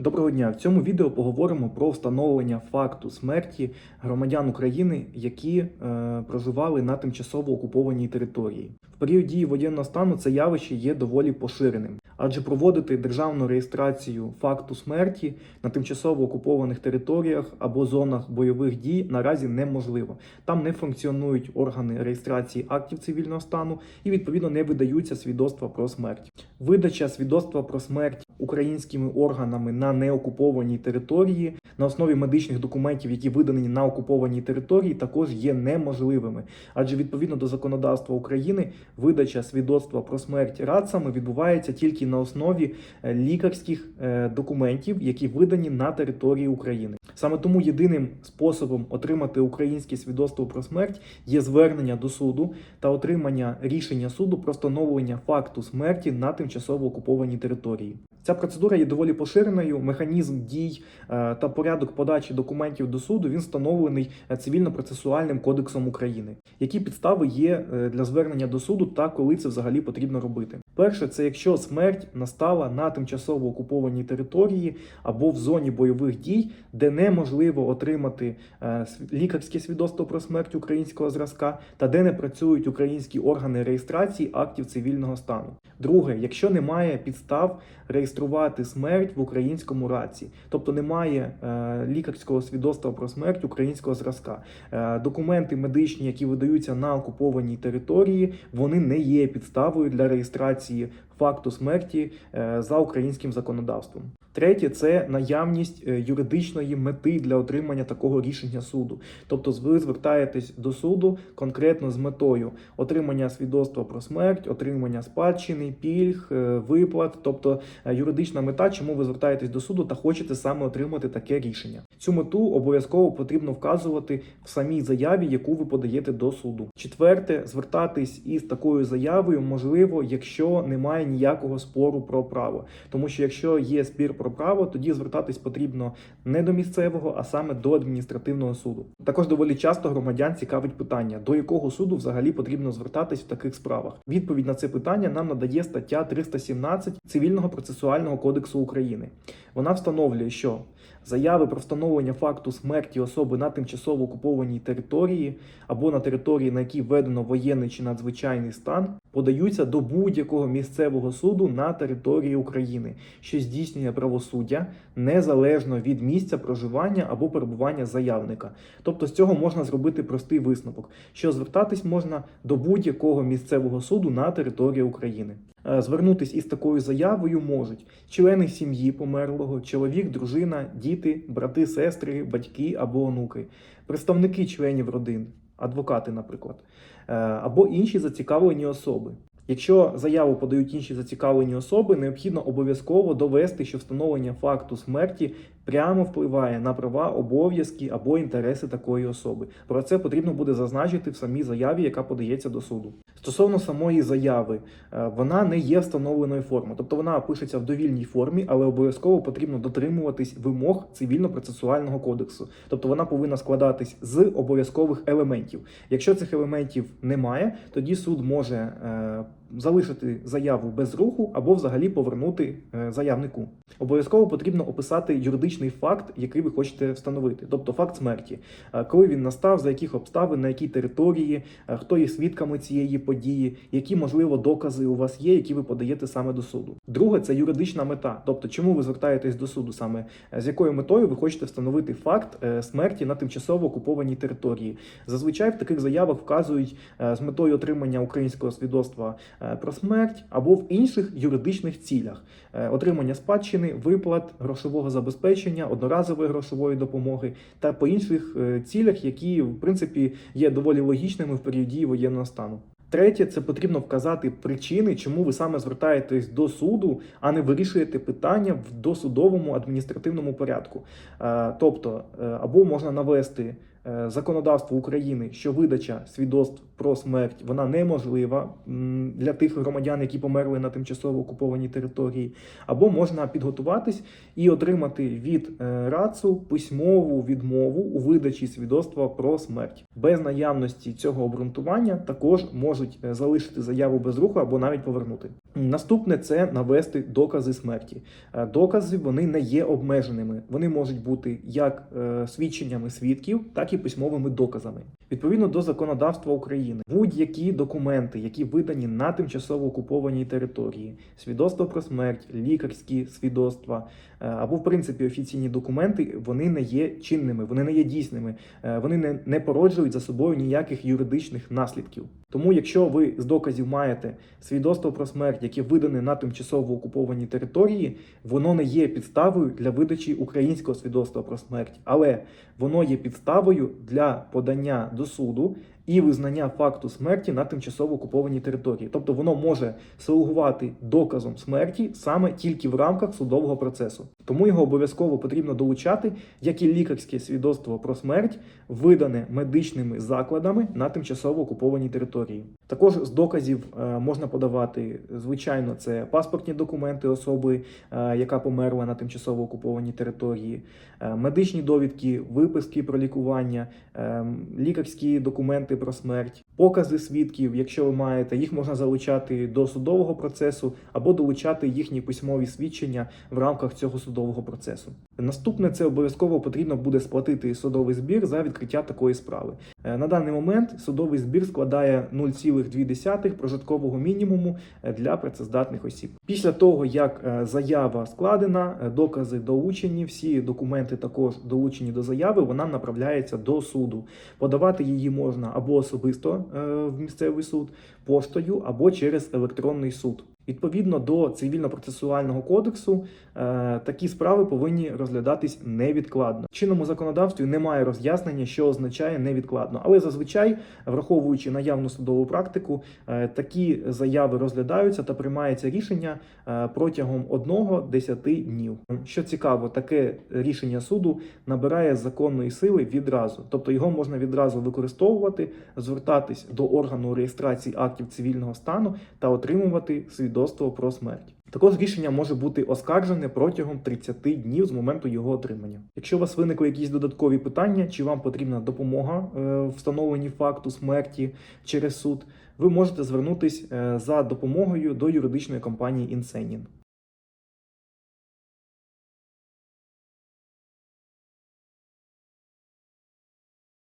Доброго дня! В цьому відео поговоримо про встановлення факту смерті громадян України, які е, проживали на тимчасово окупованій території. В період дії воєнного стану це явище є доволі поширеним, адже проводити державну реєстрацію факту смерті на тимчасово окупованих територіях або зонах бойових дій наразі неможливо. Там не функціонують органи реєстрації актів цивільного стану і відповідно не видаються свідоцтва про смерть. Видача свідоцтва про смерть українськими органами на неокупованій території на основі медичних документів, які видані на окупованій території, також є неможливими. Адже відповідно до законодавства України видача свідоцтва про смерть радцями відбувається тільки на основі е, лікарських е, документів, які видані на території України. Саме тому єдиним способом отримати українське свідоцтво про смерть є звернення до суду та отримання рішення суду про встановлення факту смерті на тимчасово окупованій території. Ця процедура є доволі поширеною. Механізм дій е, та порядок подачі документів до суду він встановлений е, цивільно-процесуальним кодексом України. Які підстави є е, для звернення до суду та коли це взагалі потрібно робити? Перше, це якщо смерть настала на тимчасово окупованій території або в зоні бойових дій, де неможливо отримати лікарське свідоцтво про смерть українського зразка, та де не працюють українські органи реєстрації актів цивільного стану. Друге, якщо немає підстав реєструвати смерть в українському раці, тобто немає е, лікарського свідоцтва про смерть українського зразка, е, документи медичні, які видаються на окупованій території, вони не є підставою для реєстрації факту смерті е, за українським законодавством. Третє це наявність е, юридичної мети для отримання такого рішення суду. Тобто, ви звертаєтесь до суду конкретно з метою отримання свідоцтва про смерть, отримання спадщини, пільг, е, виплат, тобто е, юридична мета, чому ви звертаєтесь до суду та хочете саме отримати таке рішення. Цю мету обов'язково потрібно вказувати в самій заяві, яку ви подаєте до суду. Четверте, звертатись із такою заявою можливо, якщо немає ніякого спору про право. Тому що якщо є спір про право, тоді звертатись потрібно не до місцевого, а саме до адміністративного суду. Також доволі часто громадян цікавить питання, до якого суду взагалі потрібно звертатись в таких справах. Відповідь на це питання нам надає стаття 317 Цивільного процесуального кодексу України. Вона встановлює, що заяви про встановлення факту смерті особи на тимчасово окупованій території або на території, на якій введено воєнний чи надзвичайний стан, подаються до будь-якого місцевого суду на території України, що здійснює правосуддя незалежно від місця проживання або перебування заявника. Тобто з цього можна зробити простий висновок, що звертатись можна до будь-якого місцевого суду на території України. Е, Звернутись із такою заявою можуть члени сім'ї померлого, чоловік, дружина, діти, брати, сестри, батьки або онуки, представники членів родин, адвокати, наприклад, е, або інші зацікавлені особи. Якщо заяву подають інші зацікавлені особи, необхідно обов'язково довести, що встановлення факту смерті прямо впливає на права, обов'язки або інтереси такої особи. Про це потрібно буде зазначити в самій заяві, яка подається до суду. Стосовно самої заяви, е, вона не є встановленої форми, тобто вона пишеться в довільній формі, але обов'язково потрібно дотримуватись вимог цивільно-процесуального кодексу. Тобто вона повинна складатись з обов'язкових елементів. Якщо цих елементів немає, тоді суд може е, залишити заяву без руху або взагалі повернути е, заявнику. Обов'язково потрібно описати юридичний факт, який ви хочете встановити, тобто факт смерті, Е, коли він настав, за яких обставин, на якій території, е, хто є свідками цієї події, які можливо докази у вас є, які ви подаєте саме до суду. Друге це юридична мета, тобто чому ви звертаєтесь до суду, саме з якою метою ви хочете встановити факт смерті на тимчасово окупованій території. Зазвичай в таких заявах вказують з метою отримання українського свідоцтва про смерть або в інших юридичних цілях Е, отримання спадщини, виплат, грошового забезпечення, одноразової грошової допомоги та по інших е, цілях, які в принципі є доволі логічними в період дії воєнного стану. Третє, це потрібно вказати причини, чому ви саме звертаєтесь до суду, а не вирішуєте питання в досудовому адміністративному порядку. Е, Тобто, е, або можна навести е, законодавство України, що видача свідоцтв про смерть вона неможлива для тих громадян, які померли на тимчасово окупованій території, або можна підготуватись і отримати від е, РАЦУ письмову відмову у видачі свідоцтва про смерть. Без наявності цього обґрунтування також можуть е, залишити заяву без руху або навіть повернути. Наступне це навести докази смерті. Е, Докази вони не є обмеженими. Вони можуть бути як е, свідченнями свідків, так і письмовими доказами. Відповідно до законодавства України, будь-які документи, які видані на тимчасово окупованій території, свідоцтво про смерть, лікарські свідоцтва е, або, в принципі, офіційні документи, вони не є чинними, вони не є дійсними, вони не, не породжують за собою ніяких юридичних наслідків. Тому, якщо ви з доказів маєте свідоцтво про смерть, яке видане на тимчасово окупованій території, воно не є підставою для видачі українського свідоцтва про смерть, але воно є підставою для подання до суду і визнання факту смерті на тимчасово окупованій території. Тобто воно може слугувати доказом смерті саме тільки в рамках судового процесу. Тому його обов'язково потрібно долучати, як і лікарське свідоцтво про смерть, видане медичними закладами на тимчасово окупованій території. Також з доказів е, можна подавати, звичайно, це паспортні документи особи, е, яка померла на тимчасово окупованій території, е, медичні довідки, виписки про лікування, лікарські документи про смерть, покази свідків, якщо ви маєте, їх можна залучати до судового процесу або долучати їхні письмові свідчення в рамках цього судового процесу. Наступне це обов'язково потрібно буде сплатити судовий збір за відкриття такої справи. Е, На даний момент судовий збір складає 0,2 прожиткового мінімуму е, для працездатних осіб. Після того, як е, заява складена, докази долучені, всі документи також долучені до заяви, вона направляється до суду. Подавати її можна або особисто е, в місцевий суд, поштою, або через електронний суд. Відповідно до цивільно-процесуального кодексу, е, такі справи повинні розглядатись невідкладно. В чинному законодавстві немає роз'яснення, що означає невідкладно, але зазвичай, враховуючи наявну судову практику, е, такі заяви розглядаються та приймається рішення е, протягом 1-10 днів. Що цікаво, таке рішення суду набирає законної сили відразу, тобто його можна відразу використовувати, звертатись до органу реєстрації актів цивільного стану та отримувати свідоцтво про смерть. Також рішення може бути оскаржене протягом 30 днів з моменту його отримання. Якщо у вас виникли якісь додаткові питання, чи вам потрібна допомога е, в встановленні факту смерті через суд, ви можете звернутись е, за допомогою до юридичної компанії Інсенін.